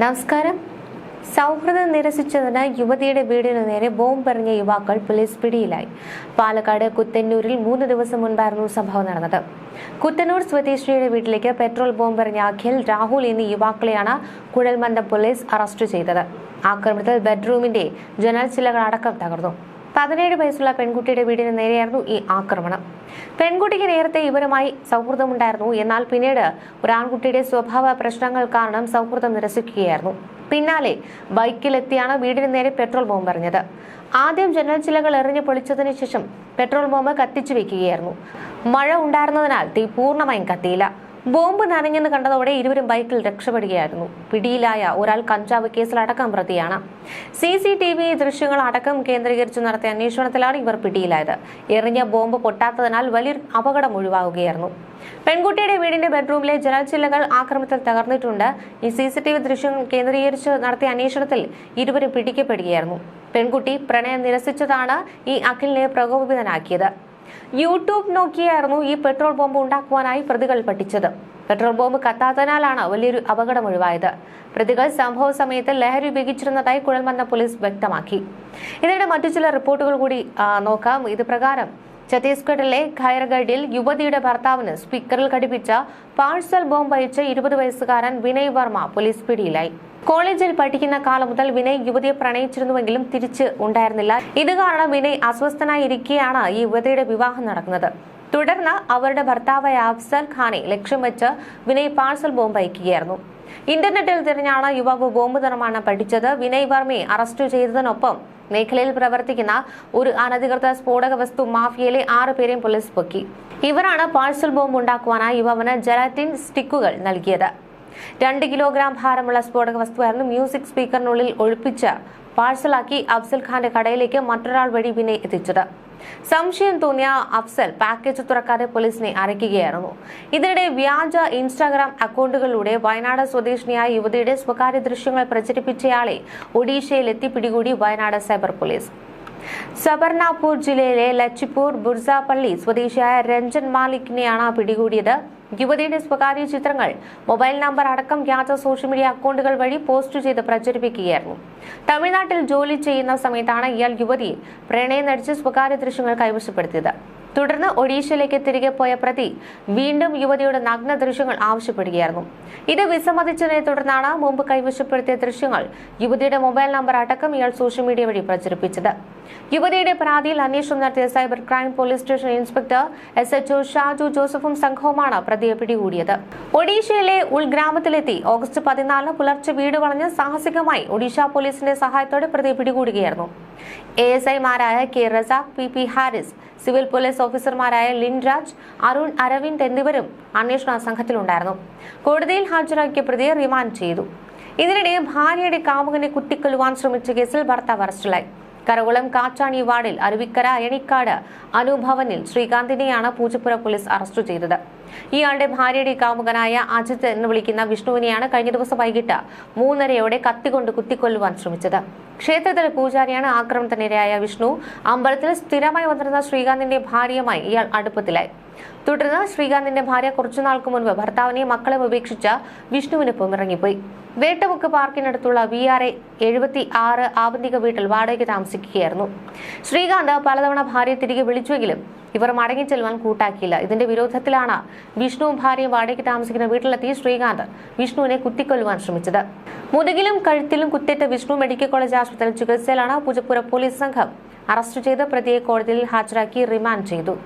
നമസ്കാരം. സൗഹൃദം നിരസിച്ചതിന് യുവതിയുടെ വീടിനു നേരെ ബോംബെറിഞ്ഞ യുവാക്കൾ പോലീസ് പിടിയിലായി. പാലക്കാട് കുത്തന്നൂരിൽ മൂന്ന് ദിവസം മുൻപായിരുന്നു സംഭവം നടന്നത്. കുത്തന്നൂർ സ്വദേശിയുടെ വീട്ടിലേക്ക് പെട്രോൾ ബോംബെറിഞ്ഞ അഖിൽ രാഹുൽ എന്നീ യുവാക്കളെയാണ് കുഴൽമന്ദം പോലീസ് അറസ്റ്റ് ചെയ്തത്. ആക്രമണത്തിൽ ബെഡ്റൂമിന്റെ ജനൽ ചിലകൾ അടക്കം തകർന്നു. പതിനേഴ് വയസ്സുള്ള പെൺകുട്ടിയുടെ വീടിന് നേരെയായിരുന്നു ഈ ആക്രമണം. പെൺകുട്ടിക്ക് നേരത്തെ ഇവരുമായി സൗഹൃദമുണ്ടായിരുന്നു. എന്നാൽ പിന്നീട് ഒരു ആൺകുട്ടിയുടെ സ്വഭാവ പ്രശ്നങ്ങൾ കാരണം സൗഹൃദം നിരസിക്കുകയായിരുന്നു. പിന്നാലെ ബൈക്കിലെത്തിയാണ് വീടിന് നേരെ പെട്രോൾ ബോംബ് എറിഞ്ഞത്. ആദ്യം ജനൽ ചിലകൾ എറിഞ്ഞ് പൊളിച്ചതിന് ശേഷം പെട്രോൾ ബോംബ് കത്തിച്ചു വെക്കുകയായിരുന്നു. മഴ ഉണ്ടായിരുന്നതിനാൽ തീ പൂർണമായും കത്തിയില്ല. ബോംബ് നനഞ്ഞെന്ന് കണ്ടതോടെ ഇരുവരും ബൈക്കിൽ രക്ഷപ്പെടുകയായിരുന്നു. പിടിയിലായ ഒരാൾ കഞ്ചാവ് കേസിലടക്കം പ്രതിയാണ്. സി സി ടി വി ദൃശ്യങ്ങൾ അടക്കം കേന്ദ്രീകരിച്ച് നടത്തിയ അന്വേഷണത്തിലാണ് ഇവർ പിടിയിലായത്. എറിഞ്ഞ ബോംബ് പൊട്ടാത്തതിനാൽ വലിയൊരു അപകടം ഒഴിവാകുകയായിരുന്നു. പെൺകുട്ടിയുടെ വീടിന്റെ ബെഡ്റൂമിലെ ജനൽച്ചില്ലകൾ ആക്രമത്തിൽ തകർന്നിട്ടുണ്ട്. ഈ സി സി ടി വി ദൃശ്യങ്ങൾ കേന്ദ്രീകരിച്ച് നടത്തിയ അന്വേഷണത്തിൽ ഇരുവരും പിടിക്കപ്പെടുകയായിരുന്നു. പെൺകുട്ടി പ്രണയം നിരസിച്ചതാണ് ഈ അഖിലിനെ പ്രകോപിതനാക്കിയത്. യൂട്യൂബ് നോക്കിയായിരുന്നു ഈ പെട്രോൾ ബോംബ് ഉണ്ടാക്കുവാനായി പ്രതികൾ പഠിച്ചത് പെട്രോൾ ബോംബ് കത്താത്തതിനാലാണ് വലിയൊരു അപകടം ഒഴിവായത്. പ്രതികൾ സംഭവ സമയത്ത് ലഹരി ഉപയോഗിച്ചിരുന്നതായി കുഴൽമന്ന പോലീസ് വ്യക്തമാക്കി. ഇതിനിടെ മറ്റു ചില റിപ്പോർട്ടുകൾ കൂടി നോക്കാം. ഇത് പ്രകാരം ഛത്തീസ്ഗഡിലെ ഖൈർഗഡിൽ യുവതിയുടെ ഭർത്താവിന് സ്പീക്കറിൽ ഘടിപ്പിച്ച പാഴ്സൽ ബോംബ് അയച്ച ഇരുപത് വയസ്സുകാരൻ വിനയ് വർമ്മ പോലീസ് പിടിയിലായി. കോളേജിൽ പഠിക്കുന്ന കാലം മുതൽ വിനയ് യുവതിയെ പ്രണയിച്ചിരുന്നുവെങ്കിലും തിരിച്ച് ഉണ്ടായിരുന്നില്ല. ഇത് കാരണം വിനയ് അസ്വസ്ഥനായിരിക്കെയാണ് ഈ യുവതിയുടെ വിവാഹം നടക്കുന്നത്. തുടർന്ന് അവരുടെ ഭർത്താവായ അഫ്സൽ ഖാനെ ലക്ഷ്യം വെച്ച് വിനയ് പാഴ്സൽ ബോംബ് അയക്കുകയായിരുന്നു. ഇന്റർനെറ്റിൽ തിരഞ്ഞാണ് യുവാവ് ബോംബ് നിർമ്മാണം പഠിച്ചത് വിനയ് വർമ്മയെ അറസ്റ്റ് ചെയ്തതിനൊപ്പം മേഖലയിൽ പ്രവർത്തിക്കുന്ന ഒരു അനധികൃത സ്ഫോടക വസ്തു മാഫിയയിലെ ആറ് പേരെയും പോലീസ് പൊക്കി. ഇവരാണ് പാഴ്സൽ ബോംബ് ഉണ്ടാക്കുവാനായി യുവാവിന് ജലാറ്റിൻ സ്റ്റിക്കുകൾ നൽകിയത്. രണ്ട് കിലോഗ്രാം ഭാരമുള്ള സ്ഫോടക വസ്തുവായിരുന്നു മ്യൂസിക് സ്പീക്കറിനുള്ളിൽ ഒഴിപ്പിച്ച് പാഴ്സലാക്കി അഫ്സൽ ഖാന്റെ കടയിലേക്ക് മറ്റൊരാൾ വഴി വിനയ് എത്തിച്ചത്. സംശയം തോന്നിയ അഫ്സൽ പാക്കേജ് തുറക്കാതെ പോലീസിനെ അറിയിക്കുകയായിരുന്നു. ഇതിനിടെ വ്യാജ ഇൻസ്റ്റാഗ്രാം അക്കൗണ്ടുകളിലൂടെ വയനാട് സ്വദേശിനിയായ യുവതിയുടെ സ്വകാര്യ ദൃശ്യങ്ങൾ പ്രചരിപ്പിച്ചയാളെ ഒഡീഷയിൽ പിടികൂടി വയനാട് സൈബർ പോലീസ്. സബർനാപൂർ ജില്ലയിലെ ലച്ചിപ്പൂർ ബുർസാപ്പള്ളി സ്വദേശിയായ രഞ്ജൻ മാലിക്കിനെയാണ് പിടികൂടിയത്. യുവതിയുടെ സ്വകാര്യ ചിത്രങ്ങൾ മൊബൈൽ നമ്പർ അടക്കം വ്യാജ സോഷ്യൽ മീഡിയ അക്കൗണ്ടുകൾ വഴി പോസ്റ്റ് ചെയ്ത് പ്രചരിപ്പിക്കുകയായിരുന്നു. തമിഴ്നാട്ടിൽ ജോലി ചെയ്യുന്ന സമയത്താണ് ഇയാൾ യുവതിയെ പ്രണയം നടിച്ച് സ്വകാര്യ ദൃശ്യങ്ങൾ കൈവശപ്പെടുത്തിയത്. തുടർന്ന് ഒഡീഷയിലേക്ക് തിരികെ പോയ പ്രതി വീണ്ടും യുവതിയുടെ നഗ്ന ദൃശ്യങ്ങൾ ആവശ്യപ്പെടുകയായിരുന്നു. ഇത് വിസമ്മതിച്ചതിനെ തുടർന്നാണ് മുമ്പ് കൈവശപ്പെടുത്തിയ ദൃശ്യങ്ങൾ യുവതിയുടെ മൊബൈൽ നമ്പർ അടക്കം ഇയാൾ സോഷ്യൽ മീഡിയ വഴി പ്രചരിപ്പിച്ചത്. യുവതിയുടെ പരാതിയിൽ അന്വേഷണം നടത്തിയ cyber crime police station inspector S H Shaju ജോസഫും സംഘവുമാണ് പ്രതിയെ പിടികൂടിയത്. ഒഡീഷയിലെ ഉൾഗ്രാമത്തിലെത്തി ഓഗസ്റ്റ് പതിനാലിന് പുലർച്ചെ വീട് വളഞ്ഞ് സാഹസികമായി ഒഡീഷ പോലീസിന്റെ സഹായത്തോടെ പ്രതിയെ പിടികൂടുകയായിരുന്നു. എ എസ് ഐമാരായ K Razak P P Haris civil police ഓഫീസർമാരായ ലിൻരാജ് അരുൺ അരവിന്ദ് എന്നിവരും അന്വേഷണ സംഘത്തിലുണ്ടായിരുന്നു. കോടതിയിൽ ഹാജരാക്കിയ പ്രതിയെ റിമാൻഡ് ചെയ്തു. ഇതിനിടെ ഭാര്യയുടെ കാമുകനെ കുത്തിക്കൊല്ലുവാൻ ശ്രമിച്ച കേസിൽ ഭർത്താവ് അറസ്റ്റിലായി. കരകുളം കാച്ചാണി വാർഡിൽ അരുവിക്കര അയണിക്കാട് അനുഭവനിൽ ശ്രീകാന്തിനെയാണ് പൂജപ്പുര പോലീസ് അറസ്റ്റ് ചെയ്തത്. ഇയാളുടെ ഭാര്യയുടെ കാമുകനായ അജിത് എന്ന് വിളിക്കുന്ന വിഷ്ണുവിനെയാണ് കഴിഞ്ഞ ദിവസം വൈകിട്ട് മൂന്നരയോടെ കത്തികൊണ്ട് കുത്തിക്കൊല്ലുവാൻ ശ്രമിച്ചത്. ക്ഷേത്രത്തിലെ പൂജാരിയാണ് ആക്രമണത്തിനിരയായ വിഷ്ണു. അമ്പലത്തിൽ സ്ഥിരമായി വന്നിരുന്ന ശ്രീകാന്തിന്റെ ഭാര്യയുമായി ഇയാൾ അടുപ്പത്തിലായി. തുടർന്ന് ശ്രീകാന്തിന്റെ ഭാര്യ കുറച്ചുനാൾക്ക് മുൻപ് ഭർത്താവിനെയും മക്കളെ ഉപേക്ഷിച്ച വിഷ്ണുവിനൊപ്പം ഇറങ്ങിപ്പോയി വേട്ടമുക്ക് പാർക്കിനടുത്തുള്ള വി ആർ എ എഴുപത്തി ആറ് ആവന്തിക വീട്ടിൽ വാടകയ്ക്ക് താമസിക്കുകയായിരുന്നു. ശ്രീകാന്ത് പലതവണ ഭാര്യയെ തിരികെ വിളിച്ചുവെങ്കിലും ഇവർ മടങ്ങിച്ചെല്ലുവാൻ കൂട്ടാക്കിയില്ല. ഇതിന്റെ വിരോധത്തിലാണ് വിഷ്ണുവും ഭാര്യയും വാടകയ്ക്ക് താമസിക്കുന്ന വീട്ടിലെത്തി ശ്രീകാന്ത് വിഷ്ണുവിനെ കുത്തിക്കൊല്ലുവാൻ ശ്രമിച്ചത്. മുതുകിലും കഴുത്തിലും കുത്തേറ്റ വിഷ്ണു മെഡിക്കൽ കോളേജ് ആശുപത്രിയിൽ ചികിത്സയിലാണ് പൂജപ്പുര പോലീസ് സംഘം അറസ്റ്റ് ചെയ്ത് പ്രതിയെ കോടതിയിൽ ഹാജരാക്കി റിമാൻഡ് ചെയ്തു.